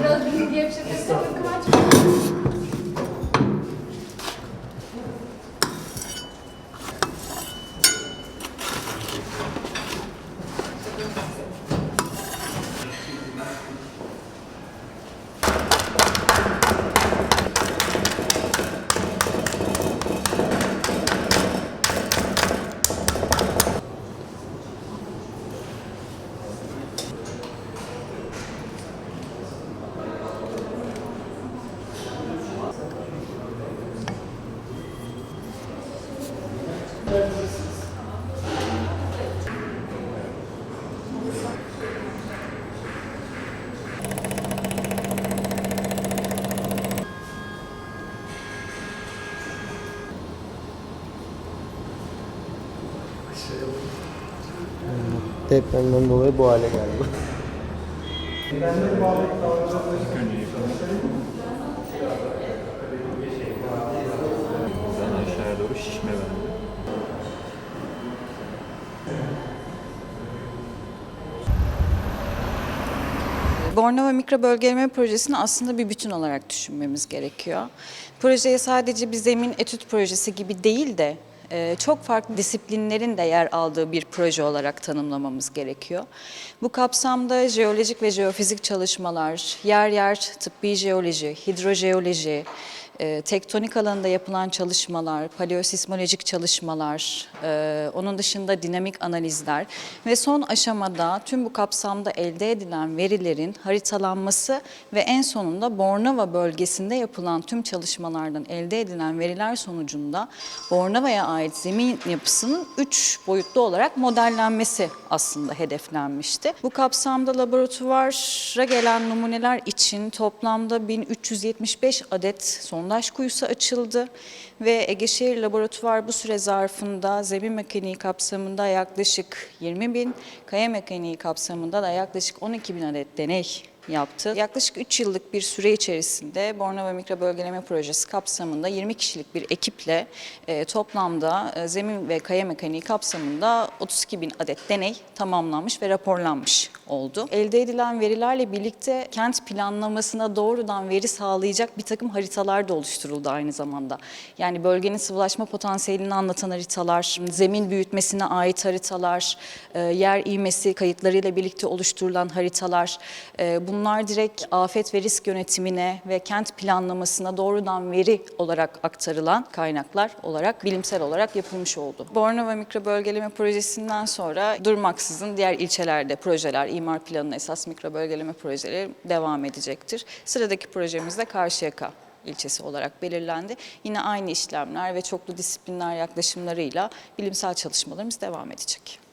Biraz bilgi diye bir şey desek Kıvanç. Depremden dolayı bu hale geldi. Buradan Bornova Mikro Bölgeleme Projesi'ni aslında bir bütün olarak düşünmemiz gerekiyor. Projeye sadece bir zemin etüt projesi gibi değil de e, çok farklı disiplinlerin de yer aldığı bir proje olarak tanımlamamız gerekiyor. Bu kapsamda jeolojik ve jeofizik çalışmalar, yer yer tıbbi jeoloji, hidrojeoloji, e, tektonik alanında yapılan çalışmalar, paleosismolojik çalışmalar, e, onun dışında dinamik analizler ve son aşamada tüm bu kapsamda elde edilen verilerin haritalanması ve en sonunda Bornova bölgesinde yapılan tüm çalışmalardan elde edilen veriler sonucunda Bornova'ya ait zemin yapısının üç boyutlu olarak modellenmesi aslında hedeflenmişti. Bu kapsamda laboratuvara gelen numuneler için toplamda 1375 adet sondaj kuyusu açıldı ve Egeşehir Laboratuvar bu süre zarfında zemin mekaniği kapsamında yaklaşık 20 bin, kaya mekaniği kapsamında da yaklaşık 12 bin adet deney yaptı. Yaklaşık 3 yıllık bir süre içerisinde Bornova Mikro Bölgeleme Projesi kapsamında 20 kişilik bir ekiple e, toplamda e, zemin ve kaya mekaniği kapsamında 32 bin adet deney tamamlanmış ve raporlanmış oldu. Elde edilen verilerle birlikte kent planlamasına doğrudan veri sağlayacak bir takım haritalar da oluşturuldu aynı zamanda. Yani bölgenin sıvılaşma potansiyelini anlatan haritalar, zemin büyütmesine ait haritalar, e, yer ivmesi kayıtlarıyla birlikte oluşturulan haritalar, e, bunlar direkt afet ve risk yönetimine ve kent planlamasına doğrudan veri olarak aktarılan kaynaklar olarak bilimsel olarak yapılmış oldu. Bornova Mikro Bölgeleme Projesi'nden sonra durmaksızın diğer ilçelerde projeler, imar planının esas mikro bölgeleme projeleri devam edecektir. Sıradaki projemiz de Karşıyaka ilçesi olarak belirlendi. Yine aynı işlemler ve çoklu disiplinler yaklaşımlarıyla bilimsel çalışmalarımız devam edecek.